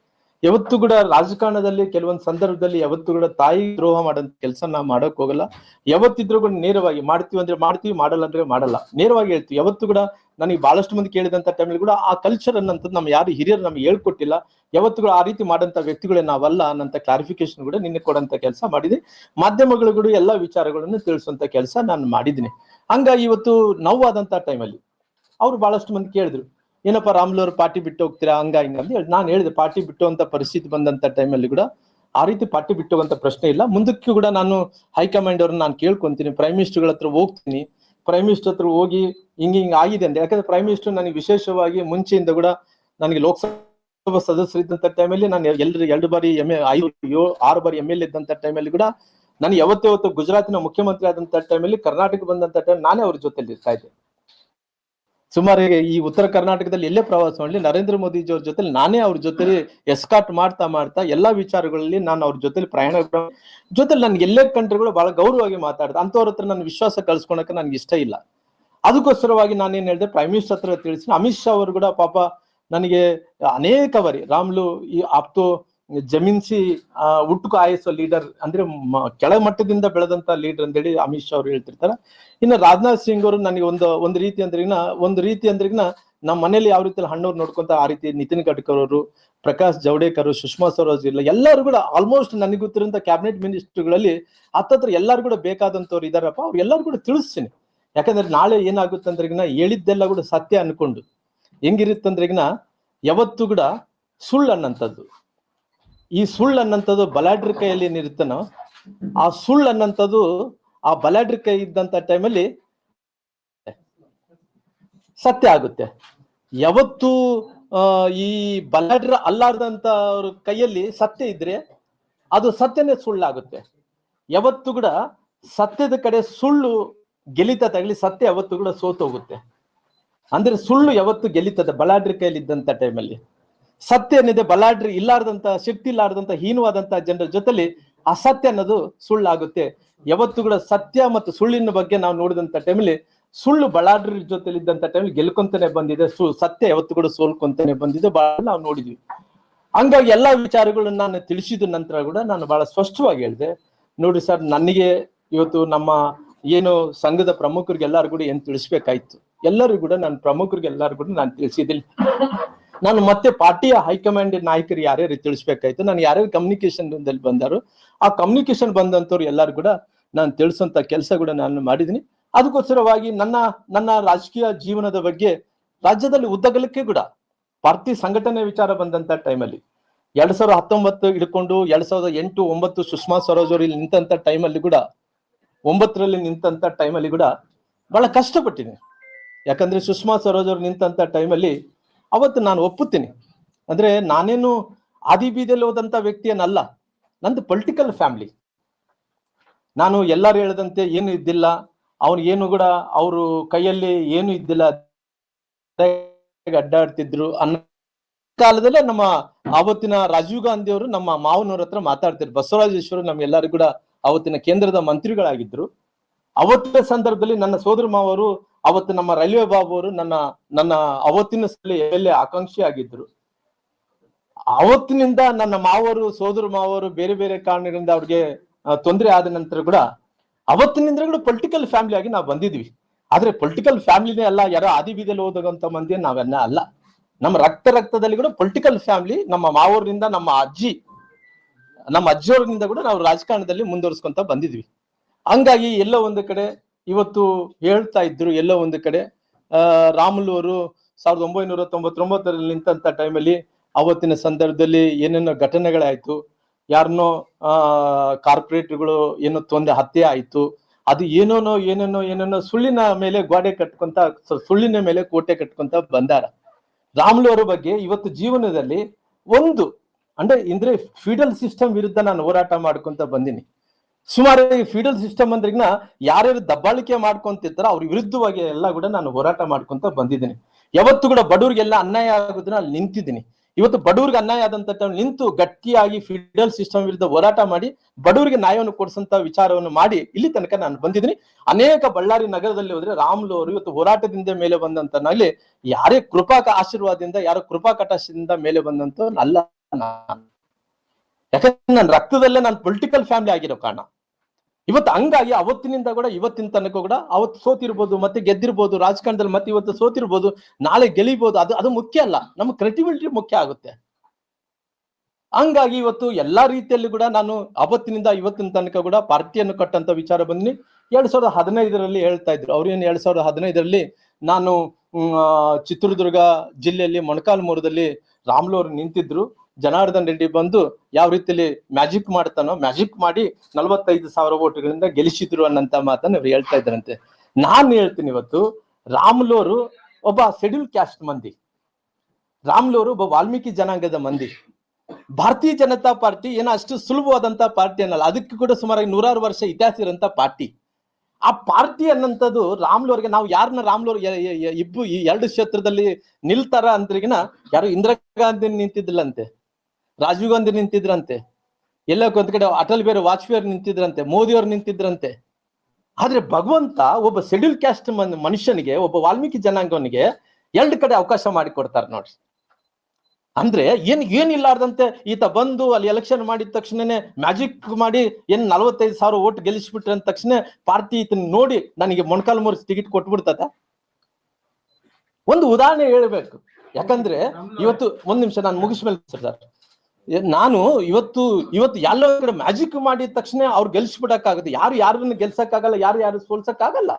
ಯಾವತ್ತೂ ಕೂಡ ರಾಜಕಾರಣದಲ್ಲಿ ಕೆಲವೊಂದು ಸಂದರ್ಭದಲ್ಲಿ ಯಾವತ್ತು ಕೂಡ ತಾಯಿ ದ್ರೋಹ ಮಾಡೋಂತ ಕೆಲಸ ನಾವು ಮಾಡೋಕ್ ಹೋಗಲ್ಲ. ಯಾವತ್ತಿದ್ರು ಕೂಡ ನೇರವಾಗಿ ಮಾಡ್ತೀವಿ ಅಂದ್ರೆ ಮಾಡ್ತೀವಿ, ಮಾಡಲ್ಲ ಅಂದ್ರೆ ಮಾಡಲ್ಲ. ನೇರವಾಗಿ ಹೇಳ್ತೀವಿ. ಯಾವತ್ತು ಕೂಡ ನನಗೆ ಬಹಳಷ್ಟು ಮಂದಿ ಕೇಳಿದಂತ ಟೈಮಲ್ಲಿ ಕೂಡ ಆ ಕಲ್ಚರ್ ಅನ್ನಂಥದ್ದು ನಮ್ಮ ಯಾರು ಹಿರಿಯರು ನಮ್ಗೆ ಹೇಳ್ಕೊಟ್ಟಿಲ್ಲ. ಯಾವತ್ತೂ ಆ ರೀತಿ ಮಾಡಂತ ವ್ಯಕ್ತಿಗಳೇ ನಾವಲ್ಲ ಅನ್ನಂತ ಕ್ಲಾರಿಫಿಕೇಶನ್ ಕೂಡ ನಿನ್ನೆ ಕೊಡಂತ ಕೆಲಸ ಮಾಡಿದೆ. ಮಾಧ್ಯಮಗಳು ಕೂಡ ಎಲ್ಲಾ ವಿಚಾರಗಳನ್ನು ತಿಳಿಸುವಂತ ಕೆಲಸ ನಾನು ಮಾಡಿದ್ದೀನಿ. ಹಂಗಾಗಿ ಇವತ್ತು ನೋವಾದಂತ ಟೈಮಲ್ಲಿ ಅವ್ರು ಬಹಳಷ್ಟು ಮಂದಿ ಕೇಳಿದ್ರು. ಏನಪ್ಪ ರಾಮ್ಲು ಪಾರ್ಟಿ ಬಿಟ್ಟು ಹೋಗ್ತೀರಾ? ಹಂಗ ಹಿಂಗ ಅಂತ ಹೇಳಿ ನಾನು ಹೇಳಿದೆ, ಪಾರ್ಟಿ ಬಿಟ್ಟು ಅಂತ ಪರಿಸ್ಥಿತಿ ಬಂದಂತ ಟೈಮಲ್ಲಿ ಕೂಡ ಆ ರೀತಿ ಪಾರ್ಟಿ ಬಿಟ್ಟು ಹೋಗುವಂತ ಪ್ರಶ್ನೆ ಇಲ್ಲ. ಮುಂದಕ್ಕೂ ಕೂಡ ನಾನು ಹೈಕಮಾಂಡ್ ಅವ್ರನ್ನ ನಾನು ಕೇಳ್ಕೊಂತೀನಿ. ಪ್ರೈಮ್ ಮಿನಿಸ್ಟರ್ಗಳ ಹತ್ರ ಹೋಗ್ತೀನಿ. ಪ್ರೈಮ್ ಮಿನಿಸ್ಟರ್ ಹತ್ರ ಹೋಗಿ ಹಿಂಗ ಹಿಂಗ ಆಗಿದೆ ಅಂತ. ಯಾಕಂದ್ರೆ ಪ್ರೈಮ್ ಮಿನಿಸ್ಟರ್ ನನಗೆ ವಿಶೇಷವಾಗಿ ಮುಂಚೆಯಿಂದ ಕೂಡ ನನಗೆ ಲೋಕಸಭಾ ಸದಸ್ಯರಿದ್ದಂತ ಟೈಮಲ್ಲಿ ನಾನು ಎಲ್ರಿ ಎರಡು ಬಾರಿ ಎಂ ಎ ಐದು ಆರು ಬಾರಿ ಎಂ ಎಲ್ ಇದ್ದಂತ ಟೈಮಲ್ಲಿ ಕೂಡ ನಾನು ಯಾವತ್ತೇ ಯಾವತ್ತು ಗುಜರಾತಿನ ಮುಖ್ಯಮಂತ್ರಿ ಆದಂತ ಟೈಮಲ್ಲಿ ಕರ್ನಾಟಕ ಬಂದಂತ ಟೈಮ್ ನಾನೇ ಅವ್ರ ಜೊತೆಲಿ ಇರ್ತಾ ಸುಮಾರು ಈ ಉತ್ತರ ಕರ್ನಾಟಕದಲ್ಲಿ ಎಲ್ಲೇ ಪ್ರವಾಸ ಮಾಡಲಿ, ನರೇಂದ್ರ ಮೋದಿಜಿ ಅವ್ರ ಜೊತೆ ನಾನೇ ಅವ್ರ ಜೊತೆ ಎಸ್ಕಾಟ್ ಮಾಡ್ತಾ ಮಾಡ್ತಾ ಎಲ್ಲಾ ವಿಚಾರಗಳಲ್ಲಿ ನಾನು ಅವ್ರ ಜೊತೆಲಿ ಪ್ರಯಾಣ ಜೊತೆ ನನ್ಗೆ ಎಲ್ಲೇ ಕಂಟ್ರಿಗಳು ಬಹಳ ಗೌರವವಾಗಿ ಮಾತಾಡ್ದೆ ಅಂತವ್ರ ಹತ್ರ ನನ್ನ ವಿಶ್ವಾಸ ಕಳ್ಸ್ಕೊಳಕ್ಕೆ ನನ್ಗೆ ಇಷ್ಟ ಇಲ್ಲ. ಅದಕ್ಕೋಸ್ಕರವಾಗಿ ನಾನೇನ್ ಹೇಳಿದೆ ಪ್ರೈಮ್ ಮಿನಿಸ್ಟರ್ ಹತ್ರ ತಿಳಿಸಿ ಅಮಿತ್ ಶಾ ಅವರು ಕೂಡ ಪಾಪ ನನಗೆ ಅನೇಕ ಬಾರಿ ರಾಮ್ಲು ಈ ಆಪ್ತು ಜಮೀನ್ಸಿ ಹುಟ್ಟುಕು ಆಯಸ್ಸೋ ಲೀಡರ್, ಅಂದ್ರೆ ಮ- ಕೆಳಮಟ್ಟದಿಂದ ಬೆಳೆದಂತ ಲೀಡರ್ ಅಂತೇಳಿ ಅಮಿತ್ ಶಾ ಅವ್ರು ಹೇಳ್ತಿರ್ತಾರ. ಇನ್ನು ರಾಜನಾಥ್ ಸಿಂಗ್ ಅವರು ನನಗೆ ಒಂದು ಒಂದು ರೀತಿ ಅಂದ್ರಿಗಿನ ಒಂದು ರೀತಿ ಅಂದ್ರಿಗಿನ ನಮ್ಮ ಮನೇಲಿ ಯಾವ ರೀತಿಯಲ್ಲಿ ಹಣ್ಣವ್ರು ನೋಡ್ಕೊಂತ ಆ ರೀತಿ ನಿತಿನ್ ಗಡ್ಕರ್ ಅವರು, ಪ್ರಕಾಶ್ ಜಾವಡೇಕರ್, ಸುಷ್ಮಾ ಸ್ವರಾಜ್ ಇಲ್ಲ ಎಲ್ಲರೂ ಕೂಡ ಆಲ್ಮೋಸ್ಟ್ ನನಗೆ ಗೊತ್ತಿರೋಂಥ ಕ್ಯಾಬಿನೆಟ್ ಮಿನಿಸ್ಟರ್ಗಳಲ್ಲಿ ಹತ್ತತ್ರ ಎಲ್ಲರೂ ಕೂಡ ಬೇಕಾದಂತವ್ರು ಇದಾರಪ್ಪ. ಅವ್ರು ಎಲ್ಲರೂ ಕೂಡ ತಿಳಿಸ್ತೀನಿ. ಯಾಕಂದ್ರೆ ನಾಳೆ ಏನಾಗುತ್ತೆ ಅಂದ್ರೆ ಈಗಿನ ಹೇಳಿದ್ದೆಲ್ಲ ಕೂಡ ಸತ್ಯ ಅನ್ಕೊಂಡು. ಹೆಂಗಿರುತ್ತಂದ್ರೆ ಯಾವತ್ತು ಯಾವತ್ತೂ ಕೂಡ ಸುಳ್ಳು ಅನ್ನಂಥದ್ದು ಈ ಸುಳ್ಳು ಅನ್ನಂಥದ್ದು ಬಲಾಢ್ರ ಕೈಯಲ್ಲಿ ಏನಿರುತ್ತನೋ ಆ ಸುಳ್ಳು ಅನ್ನಂಥದ್ದು ಆ ಬಲಾಢ್ರ ಕೈ ಇದ್ದಂತ ಟೈಮಲ್ಲಿ ಸತ್ಯ ಆಗುತ್ತೆ. ಯಾವತ್ತು ಈ ಬಲಾಢ್ರ ಅಲ್ಲಾರ್ದಂತ ಅವ್ರ ಕೈಯಲ್ಲಿ ಸತ್ಯ ಇದ್ರೆ ಅದು ಸತ್ಯನೇ ಸುಳ್ಳಾಗುತ್ತೆ. ಯಾವತ್ತು ಕೂಡ ಸತ್ಯದ ಕಡೆ ಸುಳ್ಳು ಗೆಲಿತ ತಗಲಿ ಸತ್ಯ ಯಾವತ್ತು ಕೂಡ ಸೋತೋಗುತ್ತೆ. ಅಂದ್ರೆ ಸುಳ್ಳು ಯಾವತ್ತು ಗೆಲಿತದೆ ಬಲಾಢ್ರ ಕೈಯಲ್ಲಿ ಇದ್ದಂತ ಟೈಮಲ್ಲಿ. ಸತ್ಯ ಏನಿದೆ ಬಲಾಢ್ರಿ ಇಲ್ಲಾರ್ದಂತ, ಶಕ್ತಿ ಇಲ್ಲಾರ್ದಂತ, ಹೀನವಾದಂತ ಜನರ ಜೊತೆಲಿ ಅಸತ್ಯ ಅನ್ನೋದು ಸುಳ್ಳಾಗುತ್ತೆ. ಯಾವತ್ತು ಕೂಡ ಸತ್ಯ ಮತ್ತು ಸುಳ್ಳಿನ ಬಗ್ಗೆ ನಾವು ನೋಡಿದಂತ ಟೈಮಲ್ಲಿ ಸುಳ್ಳು ಬಲಾಢ್ರ ಜೊತೆಲಿ ಇದ್ದಂತ ಟೈಮಲ್ಲಿ ಗೆಲ್ಕೊಂತಾನೆ ಬಂದಿದೆ. ಸು, ಸತ್ಯ ಯಾವತ್ತು ಕೂಡ ಸೋಲ್ಕೊಂತಾನೆ ಬಂದಿದೆ ಬಹಳ ನಾವು ನೋಡಿದ್ವಿ. ಹಂಗಾಗಿ ಎಲ್ಲಾ ವಿಚಾರಗಳನ್ನ ನಾನು ತಿಳಿಸಿದ ನಂತರ ಕೂಡ ನಾನು ಬಹಳ ಸ್ಪಷ್ಟವಾಗಿ ಹೇಳಿದೆ. ನೋಡಿ ಸರ್ ನನಗೆ ಇವತ್ತು ನಮ್ಮ ಏನು ಸಂಘದ ಪ್ರಮುಖರಿಗೆ ಎಲ್ಲಾರು ಕೂಡ ಏನ್ ತಿಳಿಸ್ಬೇಕಾಯ್ತು? ಎಲ್ಲರಿಗೂ ಕೂಡ ನಾನು ಪ್ರಮುಖರಿಗೆ ಎಲ್ಲಾರು ಕೂಡ ನಾನು ತಿಳಿಸಿದಿಲ್ಲ. ನಾನು ಮತ್ತೆ ಪಾರ್ಟಿಯ ಹೈಕಮಾಂಡ್ ನಾಯಕರು ಯಾರ್ಯಾರು ತಿಳಿಸ್ಬೇಕಾಯ್ತು. ನಾನು ಯಾರ್ಯಾರು ಕಮ್ಯುನಿಕೇಶನ್ ಬಂದಾರು, ಆ ಕಮ್ಯುನಿಕೇಶನ್ ಬಂದಂತವ್ರು ಎಲ್ಲರೂ ಕೂಡ ನಾನು ತಿಳಿಸುವಂತ ಕೆಲಸ ಕೂಡ ನಾನು ಮಾಡಿದೀನಿ ಅದಕ್ಕೋಸ್ಕರವಾಗಿ ನನ್ನ ನನ್ನ ರಾಜಕೀಯ ಜೀವನದ ಬಗ್ಗೆ ರಾಜ್ಯದಲ್ಲಿ ಉದ್ದಗಲಕ್ಕೆ ಕೂಡ ಪಾರ್ಟಿ ಸಂಘಟನೆ ವಿಚಾರ ಬಂದಂತ ಟೈಮಲ್ಲಿ, ಎರಡ್ ಸಾವಿರದ ಹತ್ತೊಂಬತ್ತು ಹಿಡ್ಕೊಂಡು ಎರಡ್ ಸಾವಿರದ ಎಂಟು, ಒಂಬತ್ತು ಸುಷ್ಮಾ ಸ್ವರಾಜ್ ಅವರು ಇಲ್ಲಿ ನಿಂತಂತ ಟೈಮಲ್ಲಿ ಕೂಡ, ಒಂಬತ್ತರಲ್ಲಿ ನಿಂತಂತ ಟೈಮಲ್ಲಿ ಕೂಡ ಬಹಳ ಕಷ್ಟಪಟ್ಟಿದ್ದೀನಿ ಯಾಕಂದ್ರೆ ಸುಷ್ಮಾ ಸ್ವರಾಜ್ ಅವರು ನಿಂತಂತ ಟೈಮಲ್ಲಿ ಅವತ್ತು ನಾನು ಒಪ್ಪುತ್ತೇನೆ. ಅಂದ್ರೆ ನಾನೇನು ಆದಿ ಬೀದಿಯಲ್ಲಿ ಹೋದಂತ ವ್ಯಕ್ತಿಯನ್ನಲ್ಲ ನಂದು ಪೊಲಿಟಿಕಲ್ ಫ್ಯಾಮಿಲಿ ನಾನು ಎಲ್ಲರೂ ಹೇಳದಂತೆ ಏನು ಇದ್ದಿಲ್ಲ, ಅವನು ಏನು ಕೂಡ ಅವರು ಕೈಯಲ್ಲಿ ಏನು ಇದ್ದಿಲ್ಲ, ಅಡ್ಡಾಡ್ತಿದ್ರು ಅನ್ನೋ ಕಾಲದಲ್ಲೇ ನಮ್ಮ ಆವತ್ತಿನ ರಾಜೀವ್ ಗಾಂಧಿ ಅವರು ನಮ್ಮ ಮಾವನವ್ರ ಹತ್ರ ಮಾತಾಡ್ತಿದ್ರು. ಬಸವರಾಜೇಶ್ವರ ನಮ್ಗೆಲ್ಲರಿಗೂ ಕೂಡ ಅವತ್ತಿನ ಕೇಂದ್ರದ ಮಂತ್ರಿಗಳಾಗಿದ್ರು. ಅವತ್ತಿನ ಸಂದರ್ಭದಲ್ಲಿ ನನ್ನ ಸೋದರ ಮಾವರು ಅವತ್ತು ನಮ್ಮ ರೈಲ್ವೆ ಬಾಬು ಅವರು ನನ್ನ ನನ್ನ ಅವತ್ತಿನ ಸಲ ಎಲ್ ಆಕಾಂಕ್ಷಿ ಆಗಿದ್ರು ಅವತ್ತಿನಿಂದ ನನ್ನ ಮಾವರು, ಸೋದರ ಮಾವರು ಬೇರೆ ಬೇರೆ ಕಾರಣಗಳಿಂದ ಅವ್ರಿಗೆ ತೊಂದರೆ ಆದ ನಂತರ ಕೂಡ ಅವತ್ತಿನಿಂದ ಕೂಡ ಪೊಲಿಟಿಕಲ್ ಫ್ಯಾಮಿಲಿ ಆಗಿ ನಾವು ಬಂದಿದ್ವಿ. ಆದ್ರೆ ಪೊಲಿಟಿಕಲ್ ಫ್ಯಾಮಿಲಿನೇ ಅಲ್ಲ, ಯಾರೋ ಆದಿ ಬೀದಿಯಲ್ಲಿ ಹೋದಂತ ಮಂದಿ ನಾವೆಲ್ಲ ಅಲ್ಲ. ನಮ್ಮ ರಕ್ತ ರಕ್ತದಲ್ಲಿ ಕೂಡ ಪೊಲಿಟಿಕಲ್ ಫ್ಯಾಮಿಲಿ ನಮ್ಮ ಮಾವೂರಿನಿಂದ ನಮ್ಮ ಅಜ್ಜಿ, ನಮ್ಮ ಅಜ್ಜಿಯವ್ರಿಂದ ಕೂಡ ನಾವು ರಾಜಕಾರಣದಲ್ಲಿ ಮುಂದುವರಿಸ್ಕೊಂತ ಬಂದಿದ್ವಿ. ಹಂಗಾಗಿ ಎಲ್ಲೋ ಒಂದು ಕಡೆ ಇವತ್ತು ಹೇಳ್ತಾ ಇದ್ರು ಎಲ್ಲೋ ಒಂದು ಕಡೆ ರಾಮುಲು ಅವರು ಸಾವಿರದ ಒಂಬೈನೂರ ತೊಂಬತ್ತೊಂಬತ್ತರಲ್ಲಿ ನಿಂತಂತ ಟೈಮಲ್ಲಿ ಅವತ್ತಿನ ಸಂದರ್ಭದಲ್ಲಿ ಏನೇನೋ ಘಟನೆಗಳಾಯ್ತು ಯಾರನ್ನೋ ಕಾರ್ಪೊರೇಟ್ಗಳು ಏನೋ ತೊಂದರೆ, ಹತ್ಯೆ ಆಯ್ತು, ಅದು ಏನೇನೋ ಏನೇನೋ ಏನೇನೋ ಸುಳ್ಳಿನ ಮೇಲೆ ಗೋಡೆ ಕಟ್ಕೊಂತ ಸುಳ್ಳಿನ ಮೇಲೆ ಕೋಟೆ ಕಟ್ಕೊಂತ ಬಂದಾರ. ರಾಮುಲು ಅವರ ಬಗ್ಗೆ ಇವತ್ತು ಜೀವನದಲ್ಲಿ ಒಂದು, ಅಂದ್ರೆ ಅಂದ್ರೆ ಫೀಡಲ್ ಸಿಸ್ಟಮ್ ವಿರುದ್ಧ ನಾನು ಹೋರಾಟ ಮಾಡ್ಕೊಂತ ಬಂದಿನಿ. ಸುಮಾರು ಈ ಫೀಡಲ್ ಸಿಸ್ಟಮ್ ಅಂದ್ರಿಗಿನ ಯಾರ್ಯಾರು ದಬ್ಬಾಳಿಕೆ ಮಾಡ್ಕೊಂತಿರ್ತಾರ ಅವ್ರ ವಿರುದ್ಧವಾಗಿ ಎಲ್ಲ ಕೂಡ ನಾನು ಹೋರಾಟ ಮಾಡ್ಕೊಂತ ಬಂದಿದ್ದೀನಿ. ಯಾವತ್ತು ಕೂಡ ಬಡವ್ರಿಗೆಲ್ಲ ಅನ್ಯಾಯ ಆಗೋದನ್ನ ಅಲ್ಲಿ ನಿಂತಿದ್ದೀನಿ. ಇವತ್ತು ಬಡವ್ರಿಗೆ ಅನ್ಯಾಯ ಆದಂತ ನಿಂತು ಗಟ್ಟಿಯಾಗಿ ಫೀಡಲ್ ಸಿಸ್ಟಮ್ ವಿರುದ್ಧ ಹೋರಾಟ ಮಾಡಿ ಬಡವರಿಗೆ ನ್ಯಾಯವನ್ನು ಕೊಡಿಸಂತ ವಿಚಾರವನ್ನು ಮಾಡಿ ಇಲ್ಲಿ ತನಕ ನಾನು ಬಂದಿದ್ದೀನಿ. ಅನೇಕ ಬಳ್ಳಾರಿ ನಗರದಲ್ಲಿ ಹೋದ್ರೆ ರಾಮ್ಲು ಅವರು ಇವತ್ತು ಹೋರಾಟದಿಂದ ಮೇಲೆ ಬಂದಂತ ನಲ್ಲಿ ಯಾರೇ ಕೃಪಾ ಆಶೀರ್ವಾದದಿಂದ, ಯಾರೋ ಕೃಪಾ ಕಟಾಶದಿಂದ ಮೇಲೆ ಬಂದಂತ ಅಲ್ಲ ಯಾಕಂದ್ರೆ ನನ್ನ ರಕ್ತದಲ್ಲೇ ನಾನು ಪೊಲಿಟಿಕಲ್ ಫ್ಯಾಮಿಲಿ ಆಗಿರೋ ಕಾರಣ. ಇವತ್ತು ಹಂಗಾಗಿ ಅವತ್ತಿನಿಂದ ಕೂಡ ಇವತ್ತಿನ ತನಕ ಕೂಡ ಅವತ್ತು ಸೋತಿರ್ಬೋದು, ಮತ್ತೆ ಗೆದ್ದಿರ್ಬೋದು, ರಾಜಕಾರಣದಲ್ಲಿ ಮತ್ತೆ ಇವತ್ತು ಸೋತಿರ್ಬೋದು, ನಾಳೆ ಗೆಲಿಬಹುದು ಅದು ಅದು ಮುಖ್ಯ ಅಲ್ಲ. ನಮ್ಮ ಕ್ರೆಡಿಬಿಲಿಟಿ ಮುಖ್ಯ ಆಗುತ್ತೆ. ಹಂಗಾಗಿ ಇವತ್ತು ಎಲ್ಲಾ ರೀತಿಯಲ್ಲಿ ಕೂಡ ನಾನು ಅವತ್ತಿನಿಂದ ಇವತ್ತಿನ ತನಕ ಕೂಡ ಪಾರ್ಟಿಯನ್ನು ಕಟ್ಟಂತ ವಿಚಾರ ಬಂದಿನಿ. ಎರಡ್ ಸಾವಿರದ ಹದಿನೈದರಲ್ಲಿ ಹೇಳ್ತಾ ಇದ್ರು. ಅವ್ರೇನು ಎರಡ್ ಸಾವಿರದ ಹದಿನೈದರಲ್ಲಿ ನಾನು ಚಿತ್ರದುರ್ಗ ಜಿಲ್ಲೆಯಲ್ಲಿ ಮೊಣಕಾಲ್ಮೂರದಲ್ಲಿ ರಾಮ್ಲು ಅವರು ನಿಂತಿದ್ರು. ಜನಾರ್ದನ್ ರೆಡ್ಡಿ ಬಂದು ಯಾವ ರೀತಿಯಲ್ಲಿ ಮ್ಯಾಜಿಕ್ ಮಾಡ್ತಾನೋ, ಮ್ಯಾಜಿಕ್ ಮಾಡಿ ನಲವತ್ತೈದು ಸಾವಿರ ಓಟ್ಗಳಿಂದ ಗೆಲ್ಲಿಸಿದ್ರು ಅನ್ನಂತ ಮಾತನ್ನ ಇವ್ರು ಹೇಳ್ತಾ ಇದ್ರಂತೆ ನಾನ್ ಹೇಳ್ತೀನಿ ಇವತ್ತು, ರಾಮ್ಲೋರು ಒಬ್ಬ ಶೆಡ್ಯೂಲ್ ಕ್ಯಾಸ್ಟ್ ಮಂದಿ. ರಾಮ್ಲೋರು ಒಬ್ಬ ವಾಲ್ಮೀಕಿ ಜನಾಂಗದ ಮಂದಿ. ಭಾರತೀಯ ಜನತಾ ಪಾರ್ಟಿ ಏನೋ ಅಷ್ಟು ಸುಲಭವಾದಂತ ಪಾರ್ಟಿ ಅನ್ನಲ್ಲ, ಅದಕ್ಕೆ ಕೂಡ ಸುಮಾರು ನೂರಾರು ವರ್ಷ ಇತಿಹಾಸ ಇರೋಂತ ಪಾರ್ಟಿ. ಆ ಪಾರ್ಟಿ ಅನ್ನಂಥದ್ದು ರಾಮ್ಲೋರ್ಗೆ, ನಾವು ಯಾರನ್ನ ರಾಮ್ಲೋರ್ ಇಬ್ಬರು ಈ ಎರಡು ಕ್ಷೇತ್ರದಲ್ಲಿ ನಿಲ್ತಾರ ಅಂದ್ರಿಗಿನ ಯಾರು ಇಂದಿರಾ ಗಾಂಧಿ ನಿಂತಿದ್ದಿಲ್ಲಂತೆ. ರಾಜೀವ್ ಗಾಂಧಿ ನಿಂತಿದ್ರಂತೆ. ಎಲ್ಲ ಒಂದ್ ಕಡೆ ಅಟಲ್ ಬಿಹಾರಿ ವಾಜಪೇಯಿ ಅವ್ರು ನಿಂತಿದ್ರಂತೆ ಮೋದಿ ಅವ್ರು ನಿಂತಿದ್ರಂತೆ. ಆದ್ರೆ ಭಗವಂತ ಒಬ್ಬ ಶೆಡ್ಯೂಲ್ ಕ್ಯಾಸ್ಟ್ ಮನುಷ್ಯನಿಗೆ ಒಬ್ಬ ವಾಲ್ಮೀಕಿ ಜನಾಂಗವನಿಗೆ ಎರಡು ಕಡೆ ಅವಕಾಶ ಮಾಡಿ ಕೊಡ್ತಾರೆ ನೋಡ್ರಿ ಅಂದ್ರೆ ಏನ್ ಏನಿಲ್ಲಾರ್ದಂತೆ ಈತ ಬಂದು ಅಲ್ಲಿ ಎಲೆಕ್ಷನ್ ಮಾಡಿದ ತಕ್ಷಣನೇ ಮ್ಯಾಜಿಕ್ ಮಾಡಿ ಏನ್ ನಲವತ್ತೈದು ಸಾವಿರ ಓಟ್ ಗೆಲ್ಲಿಸ್ಬಿಟ್ರೆ ಅಂದ ತಕ್ಷಣ ಪಾರ್ಟಿ ಈತನ ನೋಡಿ ನನಗೆ ಮೊಣಕಾಲ್ ಮೂರು ಟಿಕೆಟ್ ಕೊಟ್ಬಿಡ್ತದ? ಒಂದು ಉದಾಹರಣೆ ಹೇಳ್ಬೇಕು. ಯಾಕಂದ್ರೆ ಇವತ್ತು ಒಂದ್ ನಿಮಿಷ ನಾನು ಮುಗಿಸ್ಮೇಲೆ ಸರ್. ನಾನು ಇವತ್ತು ಇವತ್ತು ಎಲ್ಲೋ ಕಡೆ ಮ್ಯಾಜಿಕ್ ಮಾಡಿದ ತಕ್ಷಣ ಅವ್ರು ಗೆಲ್ಸ್ಬಿಡಕ್ಕಾಗುತ್ತೆ. ಯಾರು ಯಾರನ್ನ ಗೆಲ್ಸಕ್ಕಾಗಲ್ಲ, ಯಾರು ಯಾರು ಸೋಲ್ಸಕ್ಕಾಗಲ್ಲ.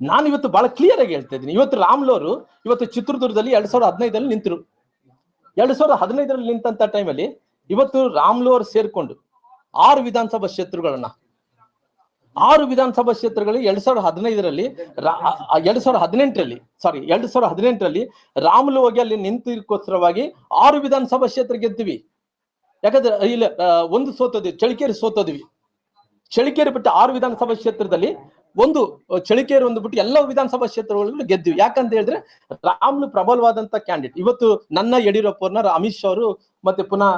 ನಾನು ಇವತ್ತು ಬಹಳ ಕ್ಲಿಯರ್ ಆಗಿ ಹೇಳ್ತಾ ಇದ್ದೀನಿ. ಇವತ್ತು ರಾಮ್ಲೋರು ಇವತ್ತು ಚಿತ್ರದುರ್ಗದಲ್ಲಿ ಎರಡ್ ಸಾವಿರದ ಹದಿನೈದರಲ್ಲಿ ನಿಂತರು. ಎರಡ್ ಸಾವಿರದ ಹದಿನೈದರಲ್ಲಿ ನಿಂತ ಟೈಮಲ್ಲಿ ಇವತ್ತು ರಾಮ್ಲೋರ್ ಸೇರ್ಕೊಂಡು ಆರು ವಿಧಾನಸಭಾ ಕ್ಷೇತ್ರಗಳನ್ನ ಆರು ವಿಧಾನಸಭಾ ಕ್ಷೇತ್ರಗಳಲ್ಲಿ ಎರಡ್ ಸಾವಿರದ ಹದಿನೈದರಲ್ಲಿ ಎರಡ್ ಸಾವಿರದ ಹದಿನೆಂಟರಲ್ಲಿ ಸಾರಿ ಎರಡ್ ಸಾವಿರದ ಹದಿನೆಂಟರಲ್ಲಿ ರಾಮುಲು ಹೋಗಿ ಅಲ್ಲಿ ನಿಂತಿರ್ಕೋಸ್ಕರವಾಗಿ ಆರು ವಿಧಾನಸಭಾ ಕ್ಷೇತ್ರ ಗೆದ್ದಿವಿ. ಯಾಕಂದ್ರೆ ಇಲ್ಲ ಒಂದು ಸೋತದ್ವಿ, ಚಳಿಕೇರಿ ಸೋತದ್ವಿ. ಚಳಿಕೇರಿ ಬಿಟ್ಟು ಆರು ವಿಧಾನಸಭಾ ಕ್ಷೇತ್ರದಲ್ಲಿ ಒಂದು ಚಳಿಕೇರಿ ಒಂದು ಬಿಟ್ಟು ಎಲ್ಲ ವಿಧಾನಸಭಾ ಕ್ಷೇತ್ರಗಳಲ್ಲೂ ಗೆದ್ದಿವಿ. ಯಾಕಂತ ಹೇಳಿದ್ರೆ, ರಾಮ್ಲು ಪ್ರಬಲವಾದಂತ ಕ್ಯಾಂಡಿಡೇಟ್. ಇವತ್ತು ನನ್ನ ಯಡಿಯೂರಪ್ಪನ ಅಮಿತ್ ಶಾ ಅವರು ಮತ್ತೆ ಪುನಃ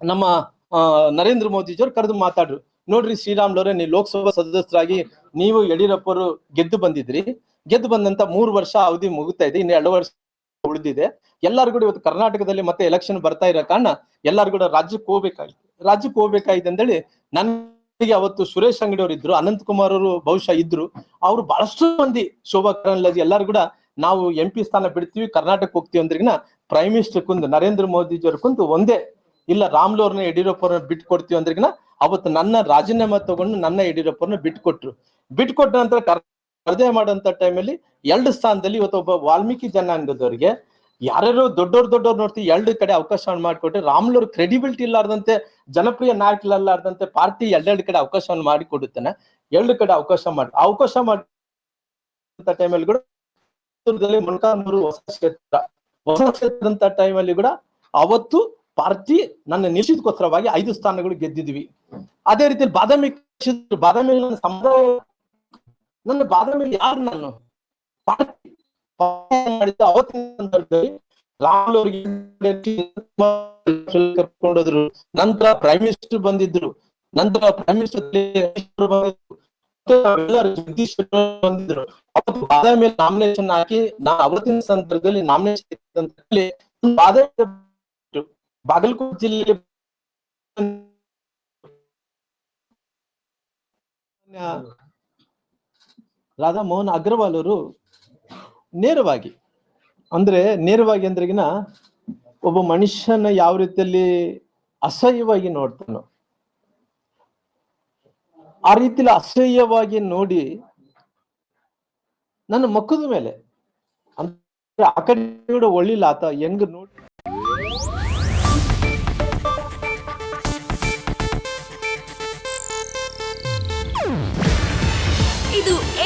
ನಮ್ಮ ನರೇಂದ್ರ ನರೇಂದ್ರ ಮೋದಿಜಿಯವರು ಕರೆದು ಮಾತಾಡ್ರು. ನೋಡ್ರಿ ಶ್ರೀರಾಮ್ಲವ್ರೆ ನೀವು ಲೋಕಸಭಾ ಸದಸ್ಯರಾಗಿ ನೀವು ಯಡಿಯೂರಪ್ಪರು ಗೆದ್ದು ಬಂದಿದ್ರಿ. ಗೆದ್ದು ಬಂದಂತ ಮೂರು ವರ್ಷ ಅವಧಿ ಮುಗುತ್ತಾ ಇದೆ, ಇನ್ನು ಎರಡು ವರ್ಷ ಉಳಿದಿದೆ. ಎಲ್ಲರೂ ಕೂಡ ಇವತ್ತು ಕರ್ನಾಟಕದಲ್ಲಿ ಮತ್ತೆ ಎಲೆಕ್ಷನ್ ಬರ್ತಾ ಇರೋ ಕಾರಣ ಎಲ್ಲರೂ ಕೂಡ ರಾಜ್ಯಕ್ಕೆ ಹೋಗ್ಬೇಕಾಗಿತ್ತು ರಾಜ್ಯಕ್ಕೆ ಹೋಗ್ಬೇಕಾಗಿದೆ ಅಂತೇಳಿ ನನಗೆ ಅವತ್ತು ಸುರೇಶ್ ಅಂಗಡಿ ಅವರು ಇದ್ರು, ಅನಂತ್ ಕುಮಾರ್ ಅವರು ಬಹುಶಃ ಇದ್ರು. ಅವ್ರು ಬಹಳಷ್ಟು ಮಂದಿ ಶೋಭಾ ಕರಂದ್ಲಾಜೆ ಎಲ್ಲರೂ ಕೂಡ ನಾವು ಎಂ ಪಿ ಸ್ಥಾನ ಬಿಡ್ತೀವಿ ಕರ್ನಾಟಕ ಹೋಗ್ತೀವಿ ಅಂದ್ರಿಗಿನ ಪ್ರೈಮ್ ಮಿನಿಸ್ಟರ್ ಕುಂದು, ನರೇಂದ್ರ ಮೋದಿಜಿ ಅವ್ರ ಕುಂತು ಒಂದೇ, ಇಲ್ಲ ರಾಮ್ಲು ಅವ್ರನ್ನ ಯಡಿಯೂರಪ್ಪರನ್ನ ಬಿಟ್ಟು ಕೊಡ್ತೀವಿ ಅಂದ್ರಿಗಿನ ಅವತ್ತು ನನ್ನ ರಾಜೀನಾಮೆ ತಗೊಂಡು ನನ್ನ ಯಡಿಯೂರಪ್ಪನ ಬಿಟ್ಕೊಟ್ರು. ಬಿಟ್ಕೊಟ್ಟ ನಂತರ ಸ್ಪರ್ಧೆ ಮಾಡೋಂತ ಟೈಮಲ್ಲಿ ಎರಡು ಸ್ಥಾನದಲ್ಲಿ ಇವತ್ತು ಒಬ್ಬ ವಾಲ್ಮೀಕಿ ಜನಾಂಗದವರಿಗೆ ಯಾರ್ಯಾರು ದೊಡ್ಡವ್ರು ದೊಡ್ಡವ್ರು ನೋಡ್ತಿ ಎರಡು ಕಡೆ ಅವಕಾಶ ಮಾಡಿಕೊಟ್ರೆ ರಾಮ್ಲೂರ್ ಕ್ರೆಡಿಬಿಲಿಟಿ ಇಲ್ಲಾರ್ದಂತೆ ಜನಪ್ರಿಯ ನಾಯಕರಲ್ಲಾರ್ದಂತೆ ಪಾರ್ಟಿ ಎರಡೆರಡು ಕಡೆ ಅವಕಾಶವನ್ನು ಮಾಡಿಕೊಡುತ್ತಾನೆ ಎರಡು ಕಡೆ ಅವಕಾಶ ಮಾಡಿ ಅವಕಾಶ ಮಾಡಿ ಟೈಮಲ್ಲಿ ಕೂಡ ಹೊಸ ಕ್ಷೇತ್ರ ಹೊಸ ಕ್ಷೇತ್ರ ಅಂತ ಟೈಮಲ್ಲಿ ಕೂಡ ಅವತ್ತು ಪಾರ್ಟಿ ನನ್ನ ನಿಶ್ಚಿತಕ್ಕೋಸ್ಕರವಾಗಿ ಐದು ಸ್ಥಾನಗಳು ಗೆದ್ದಿದ್ವಿ. ಅದೇ ರೀತಿಯಲ್ಲಿ ಬಾದಾಮಿ ಬಾದಾಮಿ ಸಮುದಾಯ ನನ್ನ ಬಾದಾಮಿ ಯಾರು ನಾನು? ಮಾಡಿದ ಅವತ್ತಿನ ಸಂದರ್ಭದಲ್ಲಿ ಕರ್ಕೊಂಡೋದ್ರು ನಂತರ ಪ್ರೈಮ್ ಮಿನಿಸ್ಟರ್ ಬಂದಿದ್ರು. ನಂತರ ಪ್ರೈಮ್ ಮಿನಿಸ್ಟರ್ ಜಗದೀಶ್ ಬಂದಿದ್ರು. ಅವತ್ತು ಬಾದಾಮಿ ನಾಮಿನೇಷನ್ ಹಾಕಿ ನಾ ಅವತ್ತಿನ ಸಂದರ್ಭದಲ್ಲಿ ನಾಮಿನೇಷನ್ ಬಾದಾಮಿ ಬಾಗಲಕೋಟೆ ಜಿಲ್ಲೆಗೆ ರಾಧಾ ಮೋಹನ್ ಅಗ್ರವಾಲ್ ಅವರು ನೇರವಾಗಿ, ಅಂದ್ರೆ ನೇರವಾಗಿ ಅಂದ್ರೆಗಿನ ಒಬ್ಬ ಮನುಷ್ಯನ ಯಾವ ರೀತಿಯಲ್ಲಿ ಅಸಹ್ಯವಾಗಿ ನೋಡ್ತಾನೋ, ಆ ರೀತಿಲಿ ಅಸಹ್ಯವಾಗಿ ನೋಡಿ ನನ್ನ ಮುಖದ ಮೇಲೆ, ಅಂದ್ರೆ ಆ ಕೂಡ ಒಳ್ಳಿಲ್ಲ ಆತ, ಹೆಂಗ್ ನೋಡಿ